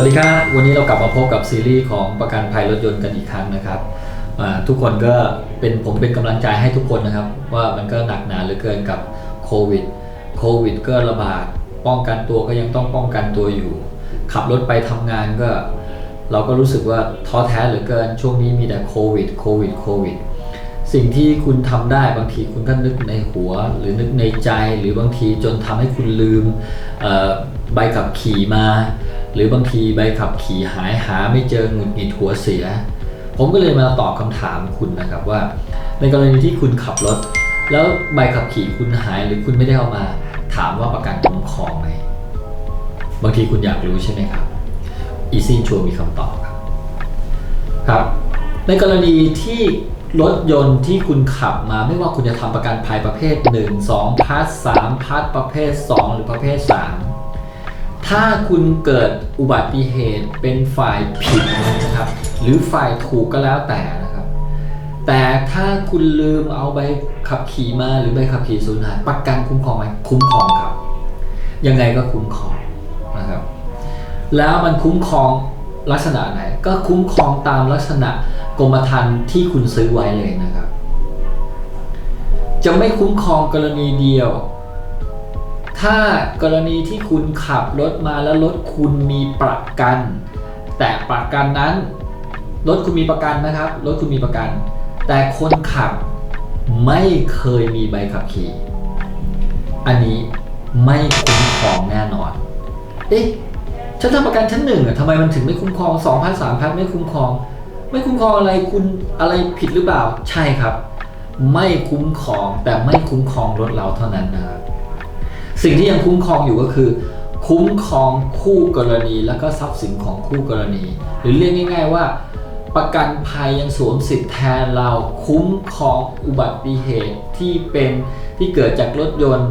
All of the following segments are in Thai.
วัสดีครับ วันนี้เรากลับมาพบกับซีรีส์ของประกันภัยรถยนต์กันอีกครั้งนะครับทุกคนก็เป็นผมเป็นกำลังใจให้ทุกคนนะครับ ว่ามันก็หนักหนาเหลือเกินกับโควิดโควิดก็ระบาดป้องกันตัวก็ยังต้องป้องกันตัวอยู่ ขับรถไปทำงานก็ เราก็รู้สึกว่าท้อแท้เหลือเกิน ช่วงนี้มีแต่โควิดโควิดโควิดสิ่งที่คุณทำได้บางทีคุณก็นึกในหัว หรือนึกในใจหรือบางทีจนทำให้คุณลืมใบขับขี่มา หรือบางทีใบขับขี่หายหาไม่เจอหงุดหงิดหัวเสีย ผมก็เลยมาตอบคำถามคุณนะครับว่า ในกรณีที่คุณขับรถ แล้วใบขับขี่คุณหายหรือคุณไม่ได้เอามา ถามว่าประกันคุ้มครองไหมบางทีคุณอยากรู้ใช่ไหมครับอีซี่ชัวมีคำตอบครับครับ ในกรณีที่รถยนต์ที่คุณขับมาไม่ว่าคุณจะทำประกันภัยประเภท 1 2พาร์ท3พาร์ทประเภท 2 หรือประเภท 3 ถ้าคุณเกิดอุบัติเหตุเป็นฝ่ายผิดนะครับ หรือฝ่ายถูกก็แล้วแต่นะครับ แต่ถ้าคุณลืมเอาใบขับขี่มาหรือใบขับขี่สูญหายประกันคุ้มครองไหมคุ้มครองครับ ยังไงก็คุ้มครองนะครับ แล้วมันคุ้มครองลักษณะไหน ก็คุ้มครองตามลักษณะกรมธรรม์ที่คุณซื้อไว้เลยนะครับ จะไม่คุ้มครองกรณีเดียว ถ้ากรณีที่คุณขับรถมาแล้วรถคุณมีประกัน แต่ประกันนั้นรถคุณมีประกันนะครับรถคุณมีประกัน แต่คนขับไม่เคยมีใบขับขี่ อันนี้ไม่คุ้มครองแน่นอน เอ๊ะฉันทำประกันชั้นหนึ่งอะทำไมมันถึงไม่คุ้มครองสองพันสามพันไม่คุ้มครอง ไม่คุ้มครองอะไรคุณอะไรผิดหรือเปล่า ใช่ครับ ไม่คุ้มครองแต่ไม่คุ้มครองรถเราเท่านั้นนะครับ สิ่งที่ยังคุ้มครองอยู่ก็คือ คุ้มครองคู่กรณี แล้วก็ทรัพย์สินของคู่กรณี หรือเรียกง่าย ๆว่า ประกันภัยยังสวมสิทธิ์แทนเราคุ้มครองอุบัติเหตุที่เป็นที่เกิดจากรถยนต์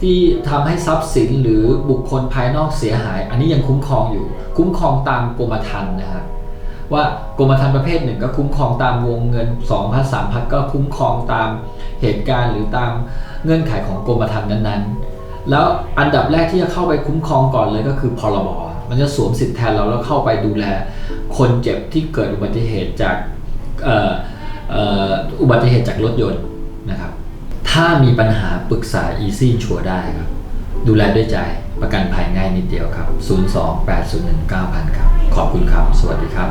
ที่ทำให้ทรัพย์สินหรือบุคคลภายนอกเสียหาย อันนี้ยังคุ้มครองอยู่ คุ้มครองตามกรมธรรม์นะครับว่ากรมธรรม์ประเภทหนึ่งก็คุ้มครองตามวงเงิน2พันสามพันก็คุ้มครองตามเหตุการณ์หรือตามเงื่อนไขของกรมธรรม์นั้นๆ แล้วอันดับแรกที่จะเข้าไปคุ้มครองก่อนเลยก็คือพรบมันจะสวมสิทธิ์แทนเราแล้วเข้าไปดูแล คนเจ็บที่เกิดอุบัติเหตุจากอุบัติเหตุจากรถยนต์นะครับ ถ้ามีปัญหาปรึกษา Easy ชัวร์ได้ครับ ดูแลด้วยใจประกันภัยง่ายนิดเดียวครับ 028019000 ครับ ขอบคุณครับ สวัสดีครับ